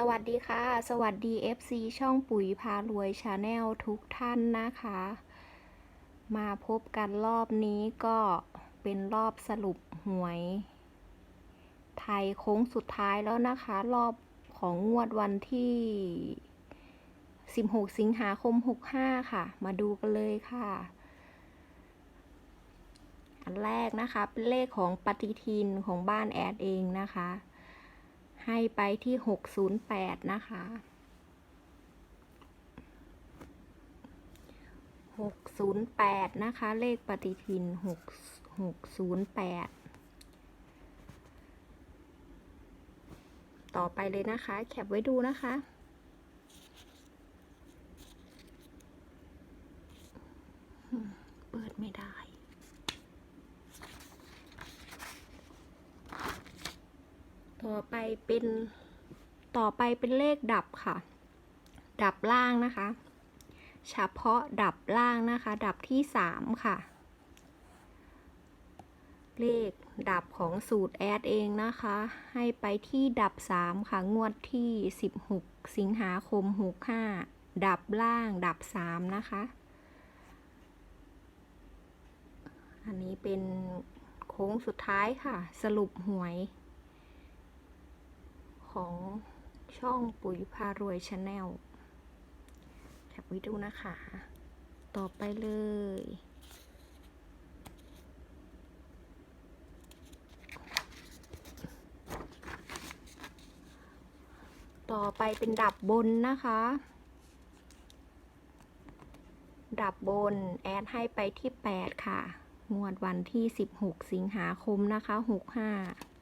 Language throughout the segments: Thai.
สวัสดีค่ะ สวัสดี FC ช่องปุ๋ยพารวยชาแนลทุกท่านนะคะ มาพบกันรอบนี้ก็เป็นรอบสรุปหวย ไทยโค้งสุดท้ายแล้วนะคะ รอบของงวดวันที่ 16 สิงหาคม 65 ค่ะ มาดูกันเลยค่ะ อันแรกนะคะ เป็นเลขของปฏิทินของบ้านแอดเองนะคะ ให้ไปที่ 608 นะคะ 608 นะคะ เลขปฏิทิน 6 608 ต่อไปเลยนะคะ แคปไว้ดูนะคะ เปิดไม่ได้ ต่อไป เป็นต่อไปเป็นเลขดับค่ะ ดับล่างนะคะ เฉพาะดับล่างนะคะ ดับที่สามค่ะ เลขดับของสูตรแอดเองนะคะ ให้ไปที่ดับสามค่ะ งวดที่สิบหกสิงหาคมหกห้าดับล่าง ดับสามนะคะ อันนี้เป็นโค้งสุดท้ายค่ะ สรุปหวย ของช่องปุ๋ยพารวยชาแนลแคปไว้ดูนะคะ ต่อไปเลย ต่อไปเป็นดับบนนะคะ ดับบนแอดให้ไปที่ 8 ค่ะ งวดวันที่ 16 สิงหาคมนะคะ 65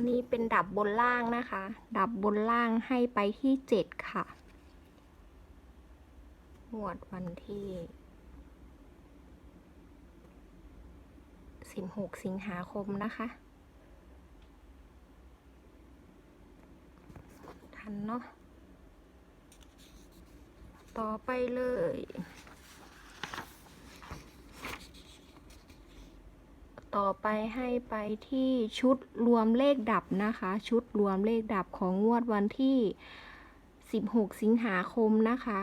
นนี้เป็นดับบนล่างนะคะ ดับบนล่างให้ไปที่เจ็ดค่ะงวดวันที่สิบหกสิงหาคมนะคะทันเนาะต่อไปเลย ต่อไปให้ไปที่ชุดรวมเลขดับนะคะ ชุดรวมเลขดับของงวดวันที่ 16 สิงหาคมนะคะ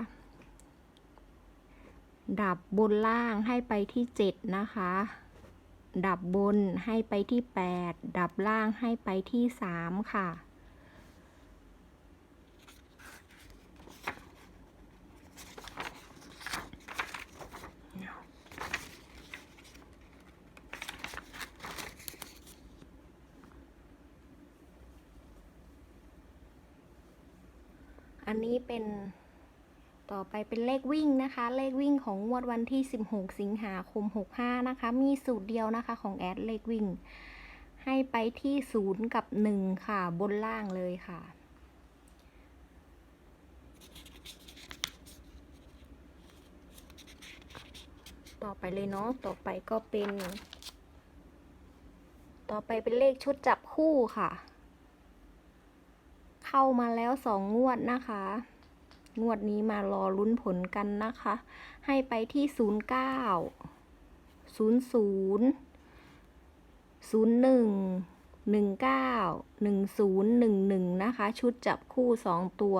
ดับบนล่างให้ไปที่ 7 นะคะ ดับบนให้ไปที่ 8 ดับล่างให้ไปที่ 3 ค่ะ อันนี้เป็นต่อไปเป็นเลขวิ่งนะคะ เลขวิ่งของงวดวันที่ 16 สิงหาคม 65 นะคะ มีสูตรเดียวนะคะของแอดเลขวิ่ง ให้ไปที่ 0 กับ 1 ค่ะ บนล่างเลยค่ะ ต่อไปเลยเนาะ ต่อไปก็เป็น ต่อไปเป็นเลขชุดจับคู่ค่ะ เข้ามาแล้วสองงวดนะคะ งวดนี้มารอลุ้นผลกันนะคะ ให้ไปที่ศูนย์เก้าศูนย์ศูนย์ศูนย์หนึ่งหนึ่งเก้าหนึ่งศูนย์หนึ่งหนึ่งนะคะ ชุดจับคู่สองตัว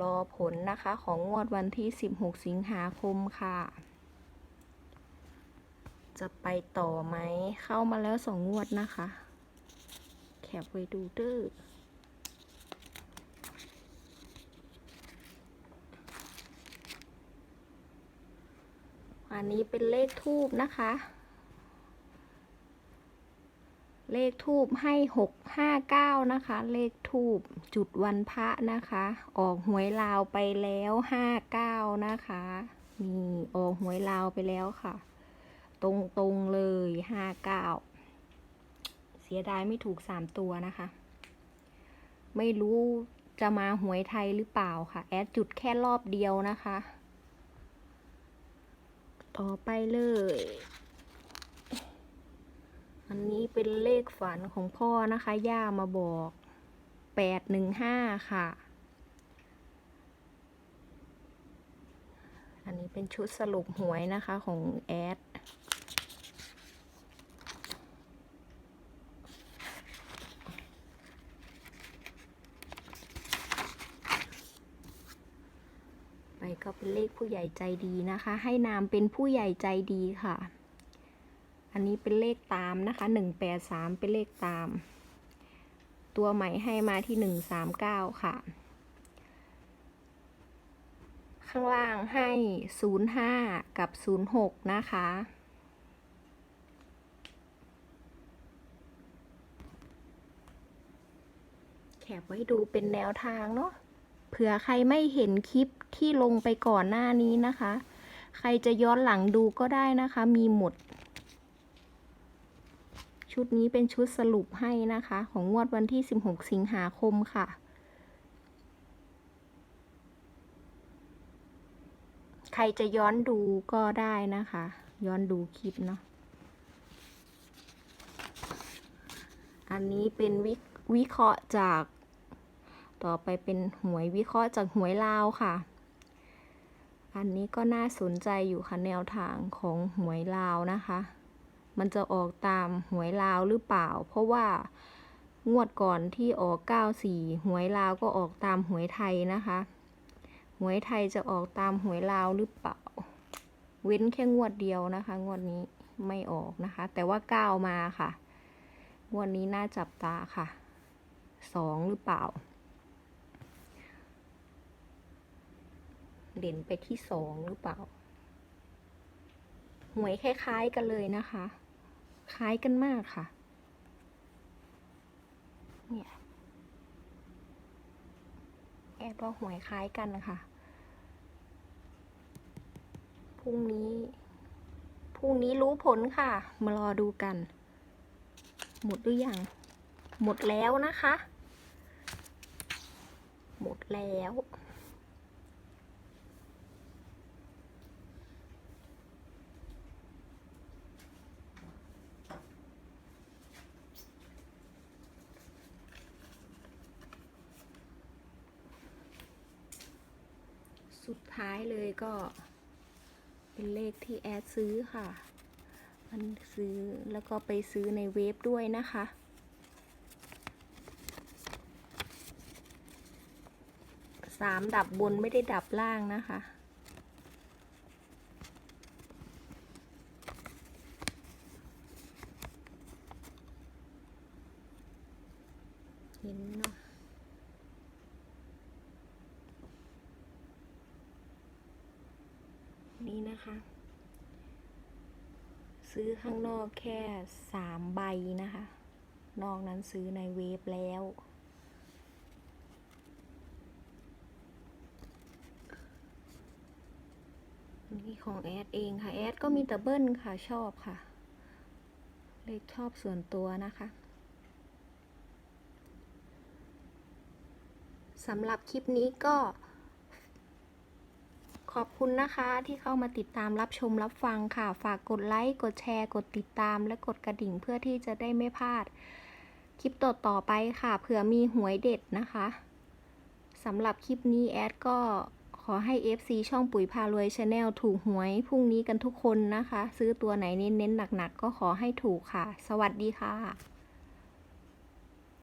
รอผลนะคะของงวดวันที่สิบหกสิงหาคมค่ะ จะไปต่อไหม เข้ามาแล้วสองงวดนะคะ แคปไว้ดูเด้ออันนี้เป็นเลขทูบนะคะ เลขทูบให้หกห้าเก้านะคะ เลขทูบจุดวันพระนะคะ ออกหวยลาวไปแล้วห้าเก้านะคะนี่ออกหวยลาวไปแล้วค่ะ ตรงตรงๆเลยห้าเก้า เสียดายไม่ถูกสามตัวนะคะ ไม่รู้จะมาหวยไทยหรือเปล่าค่ะ แอดจุดแค่รอบเดียวนะคะ ต่อไปเลย อันนี้เป็นเลขฝันของพ่อนะคะ ย่ามาบอกแปดหนึ่งห้าค่ะ อันนี้เป็นชุดสรุปหวยนะคะของแอด ไปก็เป็นเลขผู้ใหญ่ใจดีนะคะ ให้นามเป็นผู้ใหญ่ใจดีค่ะ อันนี้เป็นเลขตามนะคะหนึ่งแปดสามเป็นเลขตาม ตัวใหม่ให้มาที่หนึ่งสามเก้าค่ะ ข้างล่างให้ศูนย์ห้ากับศูนย์หกนะคะแคปไว้ดูเป็นแนวทางเนาะ ผื่อใครไม่เห็นคลิปที่ลงไปก่อนหน้านี้นะคะ ใครจะย้อนหลังดูก็ได้นะคะ มีหมด ชุดนี้เป็นชุดสรุปให้นะคะ ของงวดวันที่ 16 สิงหาคมค่ะ ใครจะย้อนดูก็ได้นะคะ ย้อนดูคลิปเนาะ อันนี้เป็นวิวิเคราะห์จาก ต่อไปเป็นหวยวิเคราะห์จากหวยลาวค่ะ อันนี้ก็น่าสนใจอยู่ค่ะแนวทางของหวยลาวนะคะ มันจะออกตามหวยลาวหรือเปล่า เพราะว่างวดก่อนที่ออก 94 หวยลาวก็ออกตามหวยไทยนะคะ หวยไทยจะออกตามหวยลาวหรือเปล่า เว้นแค่งวดเดียวนะคะ งวดนี้ไม่ออกนะคะ แต่ว่าก้ามาค่ะ งวดนี้น่าจับตาค่ะสองหรือเปล่า เด่นไปที่สองหรือเปล่า หวยคล้ายๆกันเลยนะคะ คล้ายกันมากค่ะ เนี่ยแอบว่าหวยคล้ายกันนะคะพรุ่งนี้ พรุ่งนี้รู้ผลค่ะ มารอดูกัน หมดหรือยัง หมดแล้วนะคะ หมดแล้ว สุดท้ายเลยก็ เป็นเลขที่แอดซื้อค่ะ มันซื้อแล้วก็ไปซื้อในเว็บด้วยนะคะสามดับบนไม่ได้ดับล่างนะคะ เห็นเนาะ นี่นะคะ ซื้อข้างนอกแค่สามใบนะคะ นอกนั้นซื้อในเว็บแล้ว นี่ของแอดเองค่ะ แอดก็มีแต่เบิ้ลค่ะชอบค่ะ เลขชอบส่วนตัวนะคะสำหรับคลิปนี้ก็ ขอบคุณนะคะที่เข้ามาติดตามรับชมรับฟังค่ะ ฝากกดไลค์ กดแชร์ กดติดตาม และกดกระดิ่งเพื่อที่จะได้ไม่พลาด คลิปต่อต่อไปค่ะ เผื่อมีหวยเด็ดนะคะสำหรับคลิปนี้แอดก็ขอให้ FC ช่องปุ๋ยพารวยชาแนลถูกหวยพรุ่งนี้กันทุกคนนะคะ ซื้อตัวไหนเน้นๆหนักๆก็ขอให้ถูกค่ะ สวัสดีค่ะ